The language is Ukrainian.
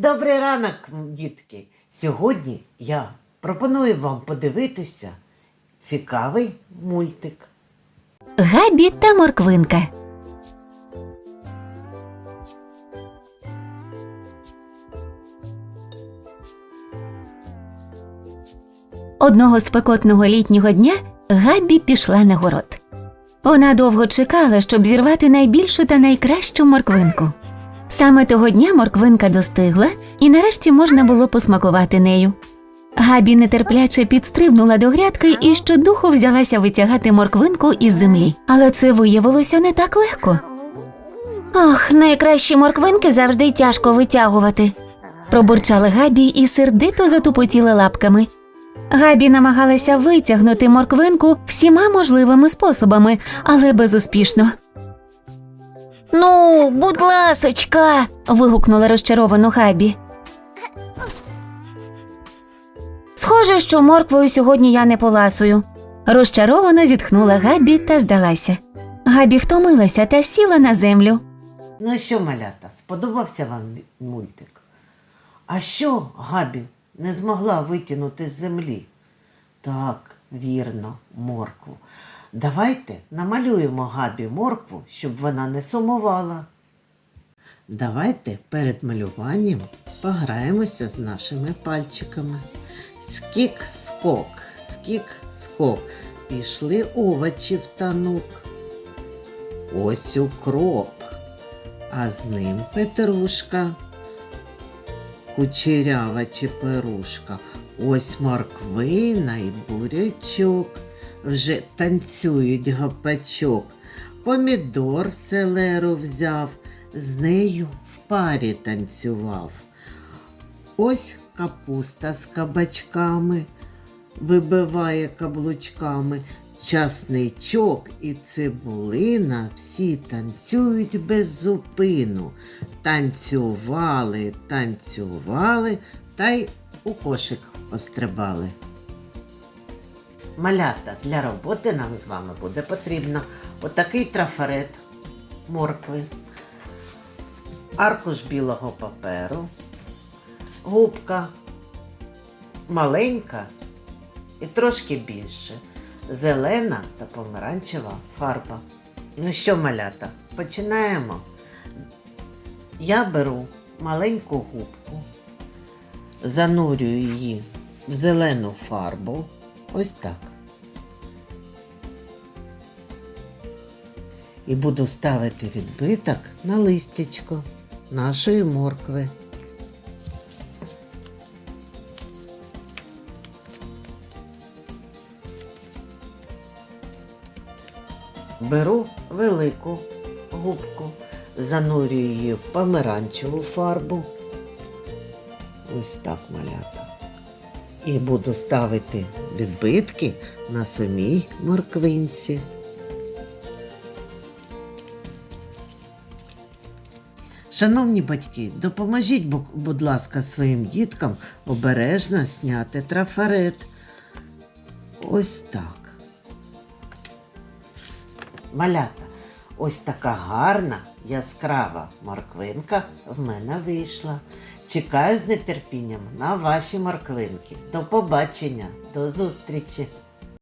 Добрий ранок, дітки! Сьогодні я пропоную вам подивитися цікавий мультик. Габі та морквинка. Одного спекотного літнього дня Габі пішла на город. Вона довго чекала, щоб зірвати найбільшу та найкращу морквинку. Саме того дня морквинка достигла, і нарешті можна було посмакувати нею. Габі нетерпляче підстрибнула до грядки і щодуху взялася витягати морквинку із землі. Але це виявилося не так легко. Ох, найкращі морквинки завжди тяжко витягувати. Пробурчала Габі і сердито затупотіли лапками. Габі намагалася витягнути морквинку всіма можливими способами, але безуспішно. Ну, будь ласочка. вигукнула розчаровано Габі. Схоже, що морквою сьогодні я не поласую. Розчаровано зітхнула Габі та здалася. Габі втомилася та сіла на землю. Ну що, малята, сподобався вам мультик? А що Габі не змогла витягнути з землі? Так, вірно, моркву. Давайте намалюємо Габі моркву, щоб вона не сумувала. Давайте перед малюванням пограємося з нашими пальчиками. Скік-скок, скік-скок. Пішли овочі в танок. Ось укроп, а з ним петрушка. Кучерява чепирушка. Ось морквина і бурячок. Вже танцюють гапачок. Помідор селеру взяв, з нею в парі танцював. Ось капуста з кабачками вибиває каблучками. Часничок і цибулина всі танцюють без зупину. Танцювали, танцювали та й у кошик пострибали. Малята для роботи нам з вами буде потрібно отакий трафарет моркви, аркуш білого паперу, губка маленька і трошки більше. Зелена та помаранчева фарба. Ну що, малята, починаємо. Я беру маленьку губку, занурюю її в зелену фарбу. Ось так. І буду ставити відбиток на листячко нашої моркви. Беру велику губку, занурюю її в помаранчеву фарбу. Ось так малята. І буду ставити відбитки на самій морквинці. Шановні батьки, допоможіть, будь ласка, своїм діткам обережно зняти трафарет. Ось так. Малята, ось така гарна, яскрава морквинка в мене вийшла. Чекаю з нетерпінням на ваші морквинки. До побачення, до зустрічі!